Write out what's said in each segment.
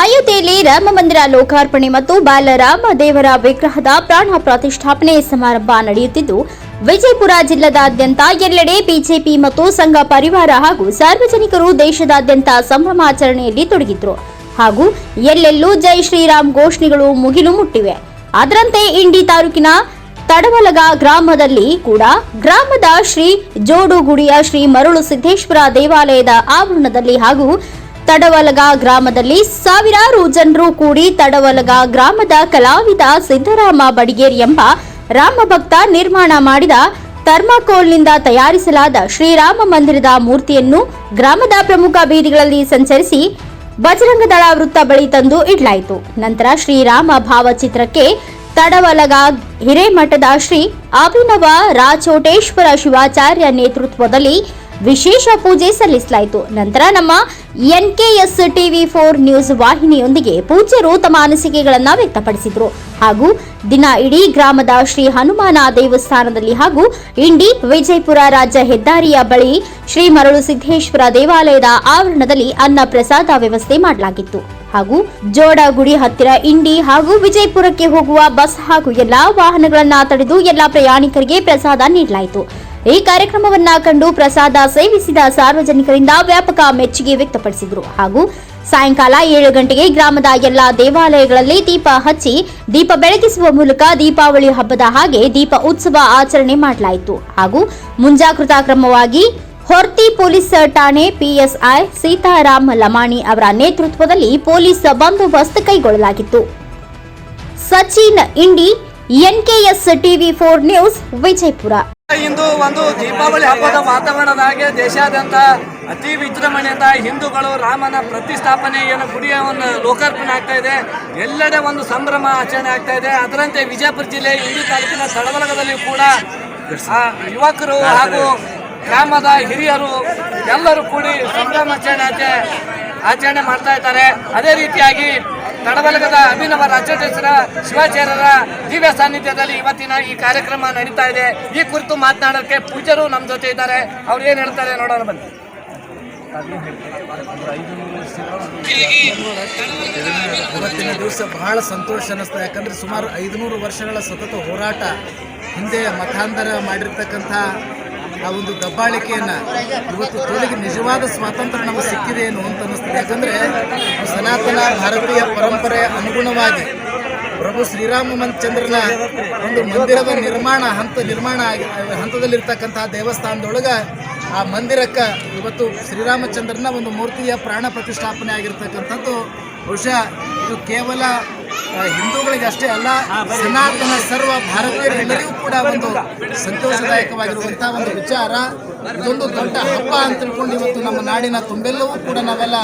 ಅಯೋಧ್ಯೆಯಲ್ಲಿ ರಾಮ ಮಂದಿರ ಲೋಕಾರ್ಪಣೆ ಮತ್ತು ಬಾಲರಾಮ ದೇವರ ವಿಗ್ರಹದ ಪ್ರಾಣ ಪ್ರತಿಷ್ಠಾಪನೆ ಸಮಾರಂಭ ನಡೆಯುತ್ತಿದ್ದು, ವಿಜಯಪುರ ಜಿಲ್ಲೆದಾದ್ಯಂತ ಎಲ್ಲೆಡೆ ಬಿಜೆಪಿ ಮತ್ತು ಸಂಘ ಪರಿವಾರ ಹಾಗೂ ಸಾರ್ವಜನಿಕರು ದೇಶದಾದ್ಯಂತ ಸಂಭ್ರಮಾಚರಣೆಯಲ್ಲಿ ತೊಡಗಿದ್ರು. ಹಾಗೂ ಎಲ್ಲೆಲ್ಲೂ ಜೈ ಶ್ರೀರಾಮ್ ಘೋಷಣೆಗಳು ಮುಗಿಲು ಮುಟ್ಟಿವೆ. ಅದರಂತೆ ಇಂಡಿ ತಾಲೂಕಿನ ತಡವಲಗ ಗ್ರಾಮದಲ್ಲಿ ಕೂಡ ಗ್ರಾಮದ ಶ್ರೀ ಜೋಡುಗುಡಿಯ ಶ್ರೀ ಮರುಳು ಸಿದ್ದೇಶ್ವರ ದೇವಾಲಯದ ಆವರಣದಲ್ಲಿ ಹಾಗೂ ತಡವಲಗ ಗ್ರಾಮದಲ್ಲಿ ಸಾವಿರಾರು ಜನರು ಕೂಡಿ ತಡವಲಗ ಗ್ರಾಮದ ಕಲಾವಿದ ಸಿದ್ದರಾಮ ಬಡಿಗೇರ್ ಎಂಬ ರಾಮಭಕ್ತ ನಿರ್ಮಾಣ ಮಾಡಿದ ಥರ್ಮಾಕೋಲ್ನಿಂದ ತಯಾರಿಸಲಾದ ಶ್ರೀರಾಮ ಮಂದಿರದ ಮೂರ್ತಿಯನ್ನು ಗ್ರಾಮದ ಪ್ರಮುಖ ಬೀದಿಗಳಲ್ಲಿ ಸಂಚರಿಸಿ ಬಜರಂಗದಳ ವೃತ್ತ ಬಳಿ ತಂದು ಇಡಲಾಯಿತು. ನಂತರ ಶ್ರೀರಾಮ ಭಾವಚಿತ್ರಕ್ಕೆ ತಡವಲಗ ಹಿರೇಮಠದ ಶ್ರೀ ಅಭಿನವ ರಾಚೋಟೇಶ್ವರ ಶಿವಾಚಾರ್ಯ ನೇತೃತ್ವದಲ್ಲಿ ವಿಶೇಷ ಪೂಜೆ ಸಲ್ಲಿಸಲಾಯಿತು. ನಂತರ ನಮ್ಮ N K S TV four news ವಾಹಿನಿಯೊಂದಿಗೆ ಪೂಜ್ಯರು ತಮ್ಮ ಅನಿಸಿಕೆಗಳನ್ನು ವ್ಯಕ್ತಪಡಿಸಿದರು. ಹಾಗೂ ದಿನ ಇಡೀ ಗ್ರಾಮದ ಶ್ರೀ ಹನುಮಾನ ದೇವಸ್ಥಾನದಲ್ಲಿ ಹಾಗೂ ಇಂಡಿ ವಿಜಯಪುರ ರಾಜ್ಯ ಹೆದ್ದಾರಿಯ ಬಳಿ ಶ್ರೀ ಮರಳು ಸಿದ್ದೇಶ್ವರ ದೇವಾಲಯದ ಆವರಣದಲ್ಲಿ ಅನ್ನ ಪ್ರಸಾದ ವ್ಯವಸ್ಥೆ ಮಾಡಲಾಗಿತ್ತು. ಹಾಗೂ ಜೋಡಗುಡಿ ಹತ್ತಿರ ಇಂಡಿ ಹಾಗೂ ವಿಜಯಪುರಕ್ಕೆ ಹೋಗುವ ಬಸ್ ಹಾಗೂ ಎಲ್ಲಾ ವಾಹನಗಳನ್ನ ತಡೆದು ಎಲ್ಲಾ ಪ್ರಯಾಣಿಕರಿಗೆ ಪ್ರಸಾದ ನೀಡಲಾಯಿತು. ಈ ಕಾರ್ಯಕ್ರಮವನ್ನ ಕಂಡು ಪ್ರಸಾದ ಸೇವಿಸಿದ ಸಾರ್ವಜನಿಕರಿಂದ ವ್ಯಾಪಕ ಮೆಚ್ಚುಗೆ ವ್ಯಕ್ತಪಡಿಸಿದರು. ಹಾಗೂ ಸಾಯಂಕಾಲ ಏಳು ಗಂಟೆಗೆ ಗ್ರಾಮದ ಎಲ್ಲಾ ದೇವಾಲಯಗಳಲ್ಲಿ ದೀಪ ಹಚ್ಚಿ, ದೀಪ ಬೆಳಗಿಸುವ ಮೂಲಕ ದೀಪಾವಳಿ ಹಬ್ಬದ ಹಾಗೆ ದೀಪ ಉತ್ಸವ ಆಚರಣೆ ಮಾಡಲಾಯಿತು. ಹಾಗೂ ಮುಂಜಾಗೃತಾ ಕ್ರಮವಾಗಿ ಹೊರ್ತಿ ಪೊಲೀಸ್ ಠಾಣೆ ಪಿಎಸ್ಐ ಸೀತಾರಾಮ್ ಲಮಾಣಿ ಅವರ ನೇತೃತ್ವದಲ್ಲಿ ಪೊಲೀಸ್ ಬಂದೋಬಸ್ತ್ ಕೈಗೊಳ್ಳಲಾಗಿತ್ತು. Sachin Indi N K S TV four news, Vijayapura. ಇಂದು ಒಂದು ದೀಪಾವಳಿ ಹಬ್ಬದ ವಾತಾವರಣದ ಹಾಗೆ ದೇಶಾದ್ಯಂತ ಅತಿ ವಿಜೃಂಭಣೆಯಿಂದ ಹಿಂದೂಗಳು ರಾಮನ ಪ್ರತಿಷ್ಠಾಪನೆ ಏನು ಗುಡಿಯ ಒಂದು ಲೋಕಾರ್ಪಣೆ ಆಗ್ತಾ ಇದೆ. ಎಲ್ಲೆಡೆ ಒಂದು ಸಂಭ್ರಮ ಆಚರಣೆ ಆಗ್ತಾ ಇದೆ. ಅದರಂತೆ ವಿಜಯಪುರ ಜಿಲ್ಲೆ ಹಿಂದೂ ತಾಲೂಕಿನ ಸಡವಲಗದಲ್ಲಿ ಕೂಡ ಯುವಕರು ಹಾಗೂ ಗ್ರಾಮದ ಹಿರಿಯರು ಎಲ್ಲರೂ ಕೂಡಿ ಸಂಭ್ರಮಾಚರಣೆ ಆಚೆ, ಆಚರಣೆ ಮಾಡ್ತಾ ಇದ್ದಾರೆ. ಅದೇ ರೀತಿಯಾಗಿ ತಡಬಲಗದ ಅಭಿನವ ರಾಜ್ಯಾಧ್ಯಕ್ಷರ, ಶಿವಾಚಾರ್ಯರ ದಿವ್ಯ ಸಾನ್ನಿಧ್ಯದಲ್ಲಿ ಇವತ್ತಿನ ಈ ಕಾರ್ಯಕ್ರಮ ನಡೀತಾ ಇದೆ. ಈ ಕುರಿತು ಮಾತನಾಡೋಕ್ಕೆ ಪೂಜ್ಯರು ನಮ್ಮ ಜೊತೆ ಇದ್ದಾರೆ. ಅವ್ರು ಏನು ಹೇಳ್ತಾರೆ ನೋಡೋಣ ಬನ್ನಿ. ಇವತ್ತಿನ ದಿವಸ ಬಹಳ ಸಂತೋಷ ಅನ್ನಿಸ್ತಾ ಯಾಕಂದ್ರೆ ಸುಮಾರು ಐದುನೂರು ವರ್ಷಗಳ ಸತತ ಹೋರಾಟ ಹಿಂದೆ ಮತಾಂತರ ಮಾಡಿರ್ತಕ್ಕಂಥ ಆ ಒಂದು ದಬ್ಬಾಳಿಕೆಯನ್ನು ಇವತ್ತು ತೋಳಿಗೆ ನಿಜವಾದ ಸ್ವಾತಂತ್ರ್ಯ ನಮಗೆ ಸಿಕ್ಕಿದೆ ಏನು ಅಂತ ಅನ್ನಿಸ್ತದೆ. ಯಾಕಂದರೆ ಸನಾತನ ಭಾರತೀಯ ಪರಂಪರೆ ಅನುಗುಣವಾಗಿ ಪ್ರಭು ಶ್ರೀರಾಮಚಂದ್ರನ ಒಂದು ಮಂದಿರದ ನಿರ್ಮಾಣ, ಹಂತ ನಿರ್ಮಾಣ ಆಗಿ, ಹಂತದಲ್ಲಿರ್ತಕ್ಕಂಥ ದೇವಸ್ಥಾನದೊಳಗೆ ಆ ಮಂದಿರಕ್ಕೆ ಇವತ್ತು ಶ್ರೀರಾಮಚಂದ್ರನ ಒಂದು ಮೂರ್ತಿಯ ಪ್ರಾಣ ಪ್ರತಿಷ್ಠಾಪನೆ ಆಗಿರ್ತಕ್ಕಂಥದ್ದು. ಬಹುಶಃ ಇದು ಕೇವಲ ಹಿಂದೂಗಳಿಗೆ ಅಷ್ಟೇ ಅಲ್ಲ, ಸನಾತನ ಸರ್ವ ಭಾರತೀಯರೆಲ್ಲರಿಗೂ ಕೂಡ ಒಂದು ಸಂತೋಷದಾಯಕವಾಗಿರುವಂತಹ ಒಂದು ವಿಚಾರ. ಇದೊಂದು ದೊಡ್ಡ ಹಬ್ಬ ಅಂತ ತಿಳ್ಕೊಂಡು ಇವತ್ತು ನಮ್ಮ ನಾಡಿನ ತುಂಬೆಲ್ಲವೂ ಕೂಡ ನಾವೆಲ್ಲ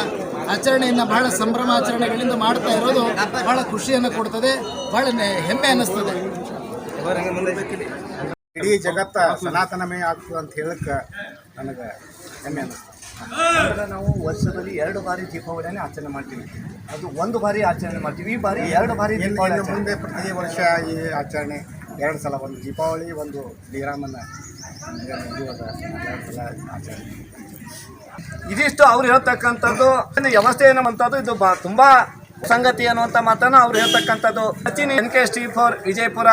ಆಚರಣೆಯನ್ನು ಬಹಳ ಸಂಭ್ರಮಾಚರಣೆಗಳಿಂದ ಮಾಡ್ತಾ ಇರೋದು ಬಹಳ ಖುಷಿಯನ್ನು ಕೊಡ್ತದೆ, ಬಹಳ ಹೆಮ್ಮೆ ಅನ್ನಿಸ್ತದೆ. ಇಡೀ ಜಗತ್ತ ಸನಾತನಮಯ ಆಗ್ತದೆ ಅಂತ ಹೇಳಕ್ಕೆ ನನಗೆ ಹೆಮ್ಮೆ ಅನ್ನಿಸ್ತದೆ. ಅಂದ್ರೆ ನಾವು ವರ್ಷದಲ್ಲಿ ಎರಡು ಬಾರಿ ದೀಪಾವಳಿಯನ್ನೇ ಆಚರಣೆ ಮಾಡ್ತೀವಿ. ಅದು ಒಂದು ಬಾರಿ ಆಚರಣೆ ಮಾಡ್ತೀವಿ ಈ ಬಾರಿ ಎರಡು ಬಾರಿ ದೀಪಾವಳಿ ಮುಂದೆ ಪ್ರತಿ ವರ್ಷ ಈ ಆಚರಣೆ ಎರಡು ಸಲ ಒಂದು ದೀಪಾವಳಿ ಒಂದು ಶ್ರೀರಾಮನ ಜೀವದ ಎರಡು ಸಲ ಆಚರಣೆ. ಇದಿಷ್ಟು ಅವ್ರು ಹೇಳ್ತಕ್ಕಂಥದ್ದು ವ್ಯವಸ್ಥೆ ಏನಂತದ್ದು ಇದು ಬಾ ತುಂಬಾ ಸಂಗತಿ ಅನ್ನುವಂಥ ಮಾತನ್ನು ಅವ್ರು ಹೇಳ್ತಕ್ಕಂಥದ್ದು. Sachin N K S four Vijayapura.